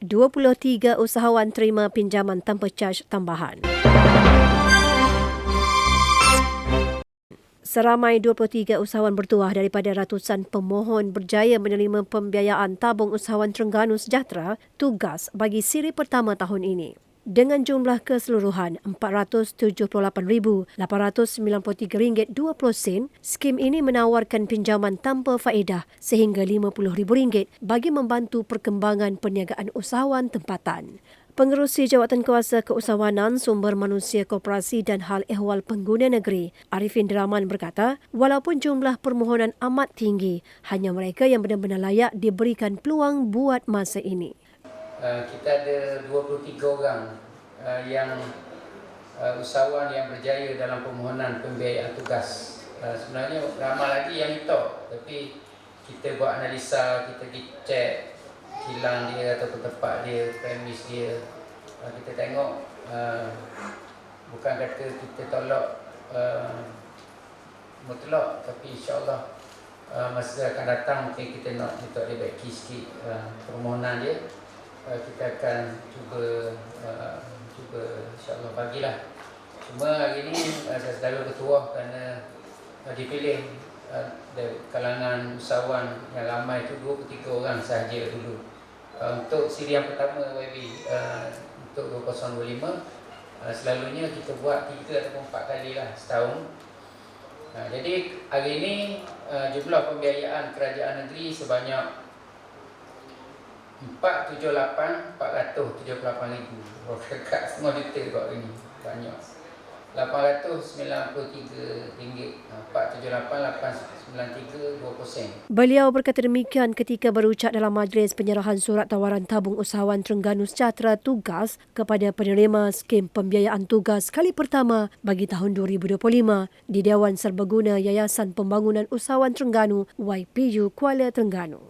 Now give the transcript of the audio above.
23 usahawan terima pinjaman tanpa caj tambahan. Seramai 23 usahawan bertuah daripada ratusan pemohon berjaya menerima pembiayaan tabung usahawan Terengganu Sejahtera tugas bagi siri pertama tahun ini. Dengan jumlah keseluruhan RM478,893.20, skim ini menawarkan pinjaman tanpa faedah sehingga RM50,000 bagi membantu perkembangan perniagaan usahawan tempatan. Pengerusi Jawatan Kuasa Keusahawanan Sumber Manusia Koperasi dan Hal Ehwal Pengguna Negeri, Arifin Deraman berkata, walaupun jumlah permohonan amat tinggi, hanya mereka yang benar-benar layak diberikan peluang buat masa ini. Uh, kita ada 23 orang uh, yang uh, usahawan yang berjaya dalam permohonan pembiayaan tugas. Uh, sebenarnya ramai lagi yang itu, tapi kita buat analisa, kita cek kilang dia atau tempat dia, premis dia. Uh, kita tengok uh, bukan kata kita tolak uh, mutlak, tapi insyaAllah uh, masa akan datang mungkin kita nak minta dia baiki sikit uh, permohonan dia. Uh, kita akan cuba uh, cuba insyaallah bagilah. Cuma hari ini uh, saya selalu bertuah kerana uh, dipilih uh, dari kalangan usahawan yang ramai itu 23 orang sahaja dulu. Uh, untuk siri yang pertama YB uh, untuk 2025 uh, selalunya kita buat 3 ataupun 4 kali lah setahun. Uh, jadi hari ini uh, jumlah pembiayaan kerajaan negeri sebanyak 478 478 ribu oh, Dekat semua detail kat ini Banyak 893 ringgit 478 893 2%. Beliau berkata demikian ketika berucap dalam majlis penyerahan surat tawaran tabung usahawan Terengganu Sejahtera tugas kepada penerima skim pembiayaan tugas kali pertama bagi tahun 2025 di Dewan Serbaguna Yayasan Pembangunan Usahawan Terengganu YPU Kuala Terengganu.